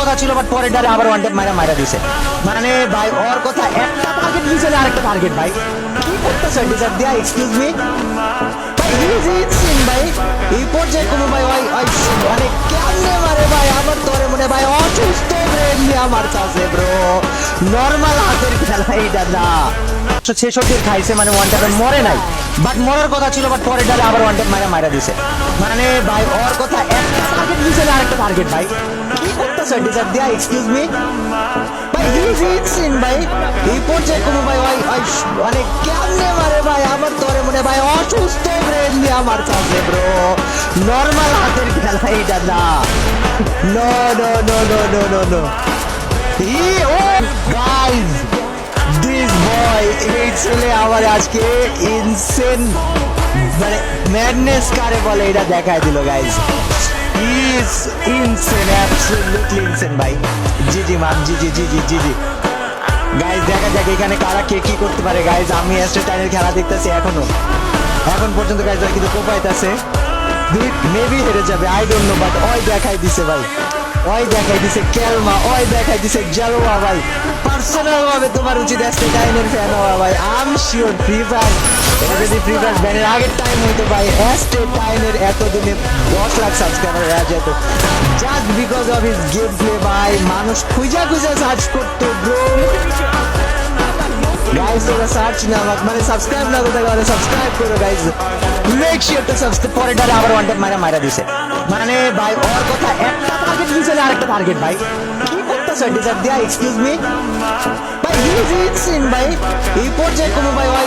কথা ছিল বাট পরে ডারে আবার ওয়ান টেপ মারা মারা দিছে। মানে ভাই, ওর কথা একটা টার্গেট দিছে না আরেকটা টার্গেট ভাই। কি করতেছে ডিজার দিয়া এক্সকিউজ মি ভাই, এই পর্যায়ে ভাই ভাই মানে কেমনে মারে ভাই? আমার তোরে মনে ভাই, অসুস্থ ব্রেন নিয়ে মারতাছে ব্রো নর্মাল হাতের খেলা, এইটা না। খাইছে মানে মরে নাই। বাট মরার কথা ছিল বাট পরে ডালে আবার ওয়ান মারা মারা দিছে। মানে ভাই, ওর কথা একটা টার্গেট দিছে না আরেকটা টার্গেট ভাই। করতেছে ডিজার দিয়া এক্সকিউজ মি ভাই হিজ ইনসিন ভাই, এই পর্যায়ে কোনো ভাই ভাই মানে কেমনে মারে ভাই? আমার তোরে মনে ভাই, অসুস্থ ব্রেন নিয়ে মারতাছে ব্রো নর্মাল হাতের খেলা এইটা না। No no no no no no no ই ও গাইস দিস বয় এই ছেলে আমার আজকে ইনসেন মানে ম্যাডনেস কারে বলে, এটা দেখায় দিল guys is insane absolutely insane ভাই। জি জি ম্যাম জি জি জি জি জি জি গাইজ দেখা যাক এখানে কারা কে কি করতে পারে। গাইজ আমি টাইনের খেলা দেখতেছি এখনও। এখন পর্যন্ত গাইজ কিন্তু কোপাইতেছে মেবি হেরে যাবে আই ডোন্ট নো বাট ওই দেখাই দিছে, ভাই। ওই দেখাই দিছে কেলমা, ওই দেখাই দিছে জালোয়া ভাই। পার্সোনাল ভাবে তোমার উচিত অ্যাস্টে টাইমের ফ্যান হওয়া ভাই। আম শিওর ফ্রি ফায়ার এটা যদি ফ্রি ফায়ার ব্যানের আগের টাইম হইতো ভাই অ্যাস্টে টাইমের এতদিনে দশ লাখ সাবস্ক্রাইবার হয়ে যেত just because of his gameplay ভাই, মানুষ খুঁজা খুঁজা সার্চ করতো ব্রো গাইস তোরা সার্চ না মানে সাবস্ক্রাইব না করতে পারে সাবস্ক্রাইব করো guys make sure to subscribe পরে ডালে আবার ওয়ান টাইম মারা মারা দিছে মানে ভাই ওর কথা একটা টার্গেট দিছে আরেকটা টার্গেট ভাই কি করতেছে ডিজার দিয়া এক্সকিউজ মি ভাই হিজ ইনসিন ভাই এই পর্যায়ে কোনো ভাই ভাই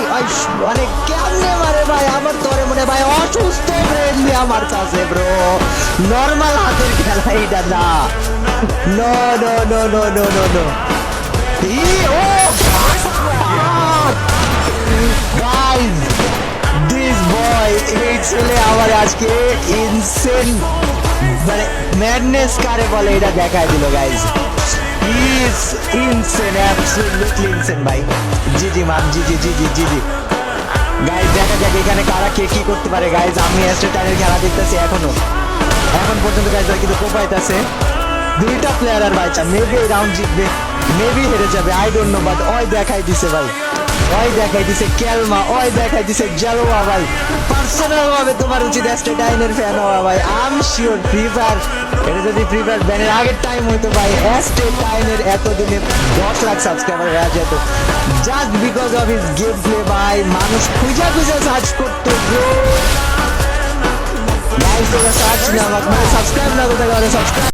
মানে কেমনে মারে ভাই আমার তোরে মনে ভাই অসুস্থ ব্রেন নিয়ে মারতাছে ব্রো নর্মাল হাতের খেলা এইটা না no no no no no no no এই ছেলে আজকে ইনসেন মানে ম্যাডনেস কারে বলে এটা দেখায় দিল guys is insane absolutely insane ভাই। জি জি ম্যাম জি জি জি জি জি জি গাইজ দেখা যাক এখানে কারা কে কি করতে পারে গাইজ আমি টাইনের খেলা দেখতেছি এখনও। এখন পর্যন্ত গাইজ কিন্তু কোপাইতেছে দুইটা প্লেয়ার আর বাইচা মেবি রাউন্ড জিতবে মেবি হেরে যাবে আই ডোন্ট নো বাট ওই দেখাই দিছে, ভাই। ওই দেখাই দিছে কেলমা, ওই দেখাই দিছে জালোয়া ভাই। পার্সোনাল ভাবে তোমার উচিত অ্যাস্টে টাইনের ফ্যান হওয়া ভাই। আম শিওর ফ্রি ফায়ার এটা যদি ফ্রি ফায়ার ব্যানের আগের টাইম হইতো ভাই অ্যাস্টে টাইনের এতদিনে দশ লাখ সাবস্ক্রাইবার হয়ে যেত। Just because of his gameplay ভাই, মানুষ খুঁজা খুঁজা সার্চ করতো গাইস তোরা সার্চ না আমাকে মানে সাবস্ক্রাইব না করতে পারে সাবস্ক্রাইব